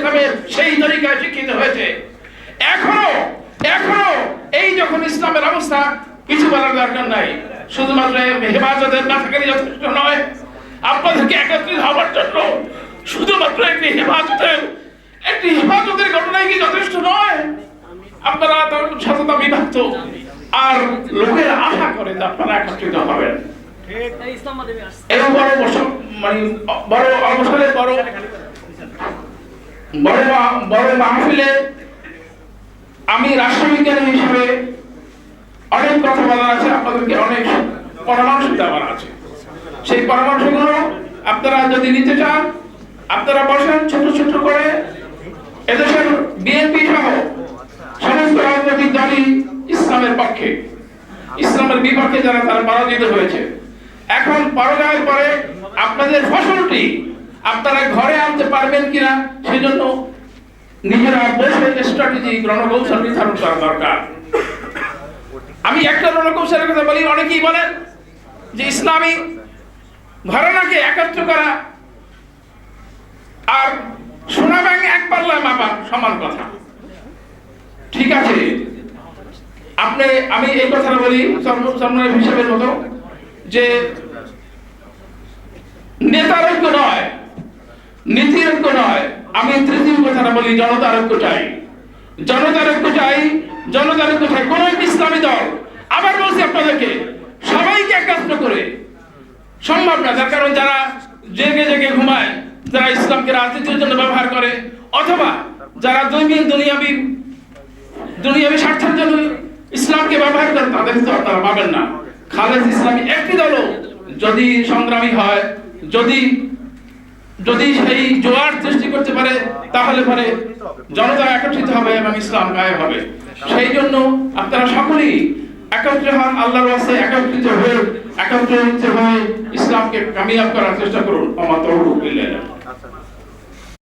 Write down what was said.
ইসলামের সেই তরিকায় শিক্ষিত হয়েছে এখনও এখনও এই যখন ইসলামের অবস্থা কিছু বলার দরকার নাই। শুধুমাত্র হেফাজতের না থাকারই যথেষ্ট নয় আপনাদেরকে একত্রিত হওয়ার জন্য শুধুমাত্র একটি হেফাজতের একটি হেফাজতের ঘটনাই কি যথেষ্ট নয়? আপনারা তার সততা বিভক্ত। আর লোকের আশা করেন যে আপনারা একত্রিত হবেন। এবং বড় মানে বড় অবসরে বড় বড় মাহফিলে আমি রাষ্ট্রবিজ্ঞানী হিসেবে অনেক কথা বলার আছে, আপনাদেরকে অনেক পরামর্শ দেওয়ার আছে। সেই পরামর্শগুলো আপনারা যদি নিতে চান, আপনারা বসেন ছোট ছোট করে। এদেশের বিএনপি সহ সমস্ত রাজনৈতিক দলই ইসলামের পক্ষে। ইসলামের বিপক্ষে যারা তারা পরাজিত হয়েছে। এখন পরাজয়ের পরে আপনাদের ফসলটি আপনারা ঘরে আনতে পারবেন কিনা, সেজন্য নিজেরা বসে স্ট্র্যাটেজি রণকৌশল নির্ধারণ করা দরকার। আমি একটা রণকৌশলের কথা বলি, অনেকেই বলেন যে ইসলামী ঘরানাকে একত্র করা আর সোনা ব্যাং এক পাল্লায় মাপা সমান কথা। ঠিক আছে? আপনি, আমি এই কথাটা বলি সম্মানের হিসাবের মতো যে নেতার ঐক্য নয়। আমি তৃতীয় কথাটা বলি, জনতার ঐক্য চাই। জনতার ঐক্য চাই, জনতার ঐক্য চাই, কোন একটি ইসলামী দল। আবার বলছি আপনাদেরকে, সবাইকে একত্র করে, সম্ভব না তার কারণ যারা জেগে জেগে ঘুমায়, যারা ইসলামকে রাজনীতির জন্য ব্যবহার করে, অথবা যারা দৈনিক দুনিয়াবি দুনিয়াবি স্বার্থের জন্য ইসলামকে ব্যবহার করে, তাদের তো আপনারা পাবেন না। খালেদ ইসলামী একটি দলও যদি সংগ্রামী হয়, যদি যদি সেই জোয়ার সৃষ্টি করতে পারে, তাহলে পরে জনতা একত্রিত হবে এবং ইসলাম গায়ে হবে। সেই জন্য আপনারা সকলেই একত্রে হন, আল্লাহর কাছে একত্রিত হয়ে একত্রিত হয়ে ইসলামকে কামিয়াব করার চেষ্টা করুন। আমার তরুণ